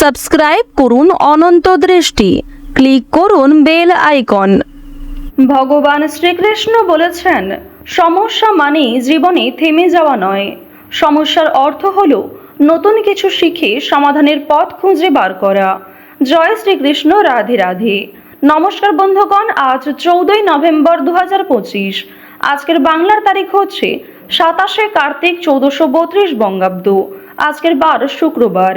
Subscribe করুন অনন্ত দৃষ্টি। Click করুন বেল আইকন। ভগবান শ্রীকৃষ্ণ বলেছেন, সমস্যা মানেই জীবনে থেমে যাওয়া নয়। সমস্যার অর্থ হল নতুন কিছু শিখে সমাধানের পথ খুঁজে বার করা। জয় শ্রীকৃষ্ণ, রাধে রাধে। নমস্কার বন্ধুগণ, আজ চৌদ্দই নভেম্বর দু হাজার পঁচিশ। আজকের বাংলার তারিখ হচ্ছে সাতাশে কার্তিক চৌদ্দশো বত্রিশ বঙ্গাব্দ। আজকের বার শুক্রবার।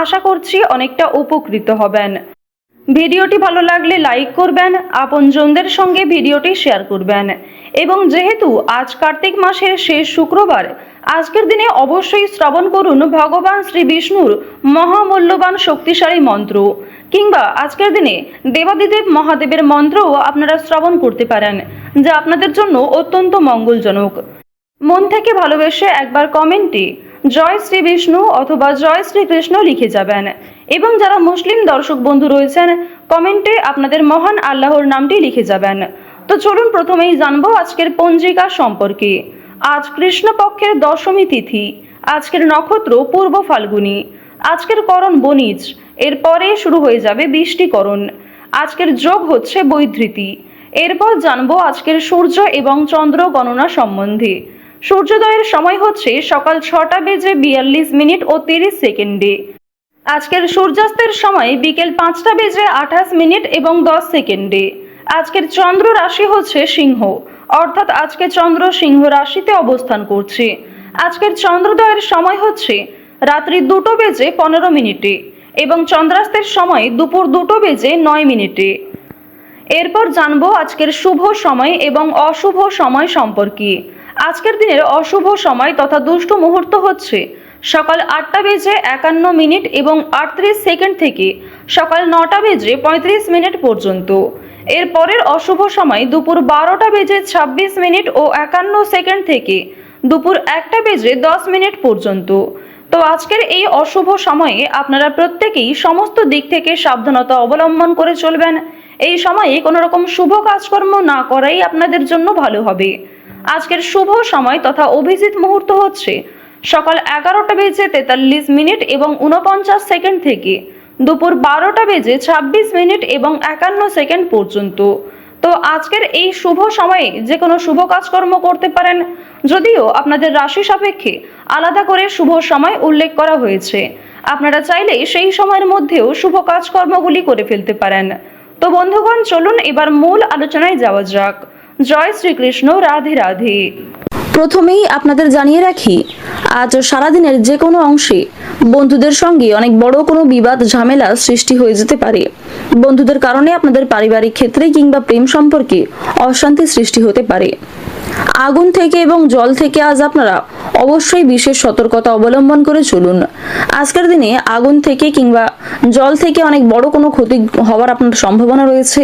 আশা করছি অনেকটা উপকৃত হবেন। ভিডিওটি ভালো লাগলে লাইক করবেন, আপনজনদের সঙ্গে ভিডিওটি শেয়ার করবেন। এবং যেহেতু আজ কার্তিক মাসের শেষ শুক্রবার, আজকের দিনে অবশ্যই শ্রবণ করুন ভগবান শ্রী বিষ্ণুর মহামূল্যবান শক্তিশালী মন্ত্র। কিংবা আজকের দিনে দেবাদিদেব মহাদেবের মন্ত্রও আপনারা শ্রবণ করতে পারেন, যা আপনাদের জন্য অত্যন্ত মঙ্গলজনক। মন থেকে ভালোবেসে একবার কমেন্টে জয় শ্রী বিষ্ণু অথবা জয় শ্রীকৃষ্ণ লিখে যাবেন। এবং যারা মুসলিম দর্শক বন্ধু রয়েছেন, কমেন্টে আপনাদের মহান আল্লাহর নামটি লিখে যাবেন। তো চলুন প্রথমেই জানব আজকের পঞ্জিকা সম্পর্কে। আজ কৃষ্ণপক্ষের দশমী তিথি, আজকের নক্ষত্র পূর্ব ফাল্গুনী। আজকের করণ বনিজ এরপরে শুরু হয়ে যাবে বৃষ্টিকরণ। আজকের যোগ হচ্ছে বৈধৃতি। এরপর জানব আজকের সূর্য এবং চন্দ্র গণনা সম্বন্ধে। সূর্যোদয়ের সময় হচ্ছে সকাল ছটা বেজে বিয়াল্লিশ মিনিট ও তিরিশ সেকেন্ডে। আজকের সূর্যাস্তের সময় বিকেল পাঁচটা বেজে আঠাশ মিনিট এবং দশ সেকেন্ডে। আজকের চন্দ্র রাশি হচ্ছে সিংহ, অর্থাৎ আজকে চন্দ্র সিংহ রাশিতে অবস্থান করছে। আজকের চন্দ্রোদয়ের সময় হচ্ছে রাত্রি দুটো বেজে পনেরো মিনিটে এবং চন্দ্রাস্তের সময় দুপুর দুটো বেজে নয় মিনিটে। এরপর জানব আজকের শুভ সময় এবং অশুভ সময় সম্পর্কে। আজকের দিনের অশুভ সময় তথা দুষ্ট মুহূর্ত হচ্ছে। সকাল আটটা বেজে একান্ন মিনিট এবং আটত্রিশ সেকেন্ড থেকে সকাল নটা বেজে পঁয়ত্রিশ মিনিট পর্যন্ত। এর পরের অশুভ সময় দুপুর বারোটা বেজে ছাব্বিশ মিনিট ও একান্ন সেকেন্ড থেকে দুপুর একটা বেজে দশ মিনিট পর্যন্ত। তো আজকের এই অশুভ সময়ে আপনারা প্রত্যেকেই সমস্ত দিক থেকে সাবধানতা অবলম্বন করে চলবেন। এই সময়ে কোনো রকম শুভ কাজকর্ম না করাই আপনাদের জন্য ভালো হবে। আজকের শুভ সময় তথা অভিজিৎ মুহূর্ত হচ্ছে সকাল এগারোটা বেজে তেতাল্লিশ মিনিট এবং উনপঞ্চাশ সেকেন্ড থেকে দুপুর বারোটা বেজে ছাব্বিশ মিনিট এবং একান্ন সেকেন্ড পর্যন্ত। তো আজকের এই শুভ সময়ে যে কোনো শুভ কাজকর্ম করতে পারেন। যদিও আপনাদের রাশি সাপেক্ষে আলাদা করে শুভ সময় উল্লেখ করা হয়েছে। আপনারা চাইলে সেই সময়ের মধ্যেও শুভ কাজকর্মগুলি করে ফেলতে পারেন। তো বন্ধুগণ, চলুন এবার মূল আলোচনায় যাওয়া যাক। জয় শ্রীকৃষ্ণ, রাধে রাধে। প্রথমেই আপনাদের জানিয়ে রাখি, আজ সারাদিনের যে কোনো অংশে বন্ধুদের সঙ্গে অনেক বড় কোনো বিবাদ, ঝামেলা সৃষ্টি হয়ে যেতে পারে। বন্ধুদের কারণে আপনাদের পারিবারিক ক্ষেত্রে কিংবা প্রেম সম্পর্কে অশান্তি সৃষ্টি হতে পারে। আগুন থেকে এবং জল থেকে আজ আপনারা অবশ্যই বিশেষ সতর্কতা অবলম্বন করে চলুন। আজকের দিনে আগুন থেকে কিংবা জল থেকে অনেক বড় কোনো ক্ষতি হওয়ার আপনার সম্ভাবনা রয়েছে।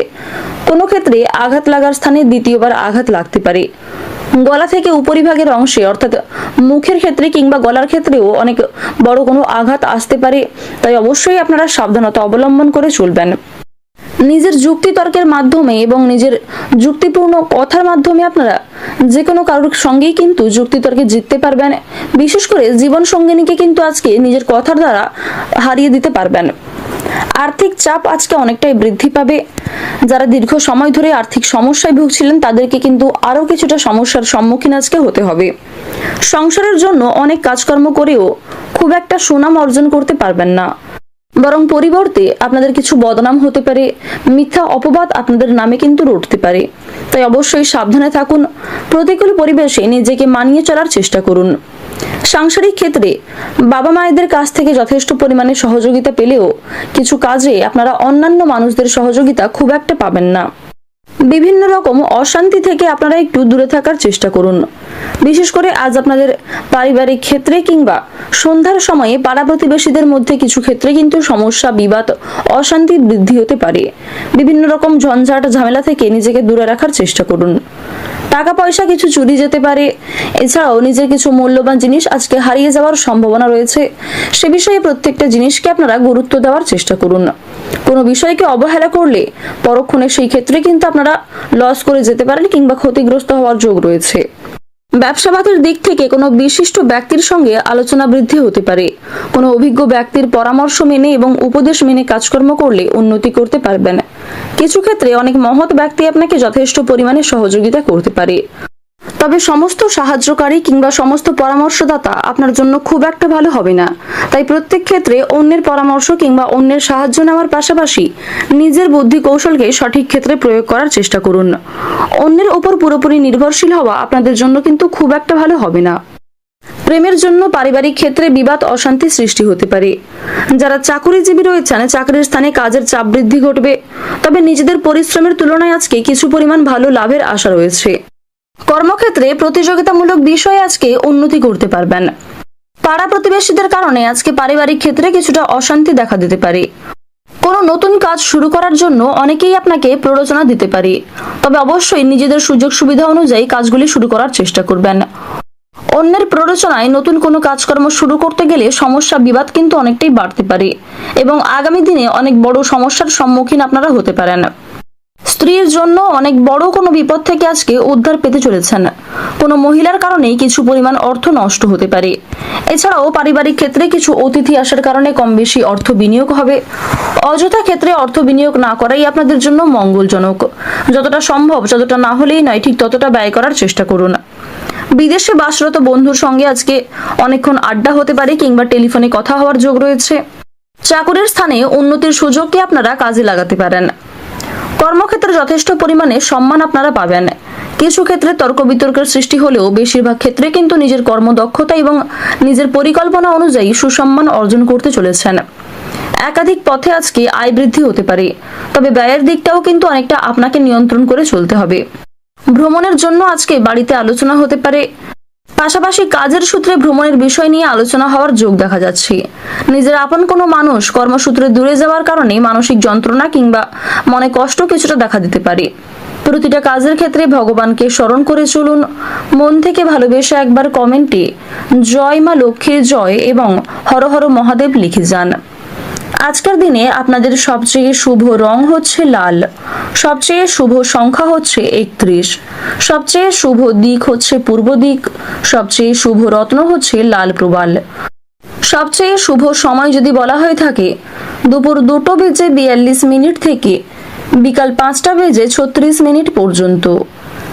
কোনো ক্ষেত্রে আঘাত লাগার স্থানে দ্বিতীয়বার আঘাত লাগতে পারে। গলা থেকে উপরিভাগের অংশে, অর্থাৎ মুখের ক্ষেত্রে কিংবা গলার ক্ষেত্রেও অনেক বড় কোনো আঘাত আসতে পারে। তাই অবশ্যই আপনারা সাবধানতা অবলম্বন করে চলবেন। নিজের যুক্তিতর্কের মাধ্যমে এবং নিজের যুক্তিপূর্ণ কথার মাধ্যমে আপনারা যে কোনো কারোর সঙ্গেই কিন্তু যুক্তিতর্কে জিততে পারবেন। বিশেষ করে জীবন সঙ্গিনীকে কিন্তু আজকে নিজের কথার দ্বারা হারিয়ে দিতে পারবেন। আর্থিক চাপ আজকে অনেকটাই বৃদ্ধি পাবে। যারা দীর্ঘ সময় ধরে আর্থিক সমস্যায় ভুগছিলেন, তাদেরকে কিন্তু আরও কিছুটা সমস্যার সম্মুখীন আজকে হতে হবে। সংসারের জন্য অনেক কাজকর্ম করেও খুব একটা সুনাম অর্জন করতে পারবেন না। বরং পরিবর্তে আপনাদের কিছু বদনাম হতে পারে, মিথ্যা অপবাদ আপনাদের নামে কিন্তু রটতে পারে। তাই অবশ্যই সাবধানে থাকুন, প্রতিকূল পরিবেশে নিজেকে মানিয়ে চলার চেষ্টা করুন। সাংসারিক ক্ষেত্রে বাবা মায়েদের কাছ থেকে যথেষ্ট পরিমাণে সহযোগিতা পেলেও কিছু কাজে আপনারা অন্যান্য মানুষদের সহযোগিতা খুব একটা পাবেন না। বিভিন্ন রকম অশান্তি থেকে আপনারা একটু দূরে থাকার চেষ্টা করুন। বিশেষ করে আজ আপনাদের পারিবারিক ক্ষেত্রে কিংবা সন্ধ্যার সময়ে পাড়া প্রতিবেশীদের মধ্যে কিছু ক্ষেত্রে কিন্তু সমস্যা, বিবাদ, অশান্তি বৃদ্ধি হতে পারে। বিভিন্ন রকম ঝঞ্ঝাট, ঝামেলা থেকে নিজেকে দূরে রাখার চেষ্টা করুন। টাকা পয়সা কিছু চুরি যেতে পারে। এছাড়াও নিজের কিছু মূল্যবান জিনিস আজকে হারিয়ে যাওয়ার সম্ভাবনা রয়েছে। সে বিষয়ে প্রত্যেকটা জিনিসকে আপনারা গুরুত্ব দেওয়ার চেষ্টা করুন। কোনো বিষয়কে অবহেলা করলে পরক্ষণে সেই ক্ষেত্রে কিন্তু আপনারা লস করে যেতে পারেন কিংবা ক্ষতিগ্রস্ত হওয়ার যোগ রয়েছে। ব্যবসাবাদের দিক থেকে কোনো বিশিষ্ট ব্যক্তির সঙ্গে আলোচনা বৃদ্ধি হতে পারে। কোনো অভিজ্ঞ ব্যক্তির পরামর্শ মেনে এবং উপদেশ মেনে কাজকর্ম করলে উন্নতি করতে পারবেন। কিছু ক্ষেত্রে অনেক মহৎ ব্যক্তি আপনাকে যথেষ্ট পরিমাণে সহযোগিতা করতে পারে। তবে সমস্ত সাহায্যকারী কিংবা সমস্ত পরামর্শদাতা আপনার জন্য খুব একটা ভালো হবে না। তাই প্রত্যেক ক্ষেত্রে অন্যের পরামর্শ কিংবা অন্যের সাহায্য নেওয়ার পাশাপাশি নিজের বুদ্ধি কৌশলকে সঠিক ক্ষেত্রে প্রয়োগ করার চেষ্টা করুন। অন্যের ওপর পুরোপুরি নির্ভরশীল হওয়া আপনাদের জন্য কিন্তু খুব একটা ভালো হবে না। প্রেমের জন্য পারিবারিক ক্ষেত্রে বিবাদ অশান্তি সৃষ্টি হতে পারে। যারা চাকুরিজীবী রয়েছেন, চাকরির স্থানে কাজের চাপ বৃদ্ধি ঘটবে। তবে নিজেদের পরিশ্রমের তুলনায় আজকে কিছু পরিমাণ ভালো লাভের আশা রয়েছে। কর্মক্ষেত্রে প্রতিযোগিতামূলক বিষয়ে আজকে উন্নতি করতে পারবেন। পাড়া প্রতিবেশীদের কারণে আজকে পারিবারিক ক্ষেত্রে কিছুটা অশান্তি দেখা দিতে পারে। কোনো নতুন কাজ শুরু করার জন্য অনেকেই আপনাকে প্ররোচনা দিতে পারে। তবে অবশ্যই নিজেদের সুযোগ সুবিধা অনুযায়ী কাজগুলি শুরু করার চেষ্টা করবেন। অন্যের প্ররোচনায় নতুন কোনো কাজকর্ম শুরু করতে গেলে সমস্যা বিবাদ কিন্তু অনেকটাই বাড়তে পারে এবং আগামী দিনে অনেক বড় সমস্যার সম্মুখীন আপনারা হতে পারেন। স্ত্রীর জন্য অনেক বড় কোনো বিপদ থেকে আজকে উদ্ধার পেতে চলেছেন। কোনো মহিলার কারণেই কিছু পরিমাণ অর্থ নষ্ট হতে পারে। এছাড়াও পারিবারিক ক্ষেত্রে কিছু অতিথি আসার কারণে কম বেশি অর্থ বিনিয়োগ হবে। অযথা ক্ষেত্রে অর্থ বিনিয়োগ না করাই আপনাদের জন্য মঙ্গলজনক। যতটা সম্ভব, যতটা না হলেই নয়, ঠিক ততটা ব্যয় করার চেষ্টা করুন। বিদেশে বাসরত বন্ধুর সঙ্গে আজকে অনেকক্ষণ আড্ডা হতে পারে কিংবা টেলিফোনে কথা হওয়ার যোগ রয়েছে। চাকুরির স্থানে উন্নতির সুযোগকে আপনারা কাজে লাগাতে পারেন। কর্মক্ষেত্রে যথেষ্ট পরিমাণে সম্মান আপনারা পাবেন। কিছু ক্ষেত্রে তর্ক বিতর্কের সৃষ্টি হলেও বেশিরভাগ ক্ষেত্রে কিন্তু নিজের কর্মদক্ষতা এবং নিজের পরিকল্পনা অনুযায়ী সুসম্মান অর্জন করতে চলেছেন। একাধিক পথে আজকে আয় বৃদ্ধি হতে পারে, তবে ব্যয়ের দিকটাও কিন্তু অনেকটা আপনাকে নিয়ন্ত্রণ করে চলতে হবে। ভ্রমণের জন্য আজকে বাড়িতে আলোচনা হতে পারে। পাশাপাশি কাজের সূত্রে ভ্রমণের বিষয় নিয়ে আলোচনা হওয়ার যোগ দেখা যাচ্ছে। নিজের আপন কোনো মানুষ কর্মসূত্রে দূরে যাওয়ার কারণে মানসিক যন্ত্রণা কিংবা মনে কষ্ট কিছুটা দেখা দিতে পারে। প্রতিটা কাজের ক্ষেত্রে ভগবানকে স্মরণ করে চলুন। মন থেকে ভালোবেসে একবার কমেন্টে জয় মা লক্ষ্মীর জয় এবং হর হর মহাদেব লিখে যান। আজকের দিনে আপনাদের সবচেয়ে শুভ রং হচ্ছে লাল। সবচেয়ে শুভ সংখ্যা হচ্ছে একত্রিশ। সবচেয়ে শুভ দিক হচ্ছে পূর্ব দিক। সবচেয়ে শুভ রত্ন হচ্ছে লাল প্রবাল। সবচেয়ে শুভ সময় যদি বলা হয়ে থাকে, দুপুর দুটো বেজে বিয়াল্লিশ মিনিট থেকে বিকাল পাঁচটা বেজে ছত্রিশ মিনিট পর্যন্ত।